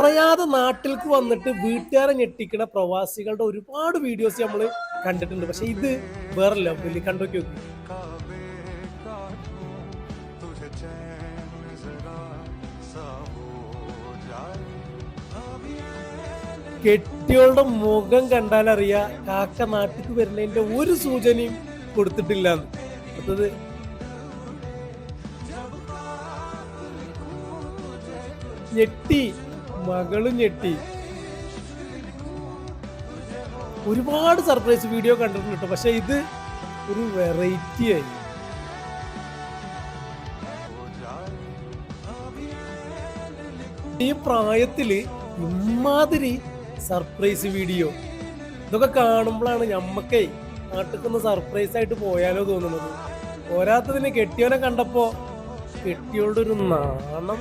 പറയാതെ നാട്ടിലേക്ക് വന്നിട്ട് വീട്ടുകാരെ ഞെട്ടിക്കുന്ന പ്രവാസികളുടെ ഒരുപാട് വീഡിയോസ് നമ്മൾ കണ്ടിട്ടുണ്ട്. പക്ഷെ ഇത് വേറെ ലെവലിൽ കണ്ടോക്കി നോക്കി. കെട്ടിയോളുടെ മുഖം കണ്ടാലറിയാ കാക്ക നാട്ടിക്ക് വരുന്നതിന്റെ ഒരു സൂചനയും കൊടുത്തിട്ടില്ല അടുത്തത് ഞെട്ടി മകളും ഞെട്ടി. ഒരുപാട് സർപ്രൈസ് വീഡിയോ കണ്ടിട്ടുണ്ട് പക്ഷെ ഇത് ഒരു വെറൈറ്റി ആയി. ഈ പ്രായത്തിൽ ഇമാതിരി സർപ്രൈസ് വീഡിയോ. ഇതൊക്കെ കാണുമ്പോഴാണ് ഞമ്മക്കേ നാട്ടിൽ സർപ്രൈസ് ആയിട്ട് പോയാലോ തോന്നുന്നത്. പോരാത്തതിന് കെട്ടിയോനെ കണ്ടപ്പോ ഒരു നാണം.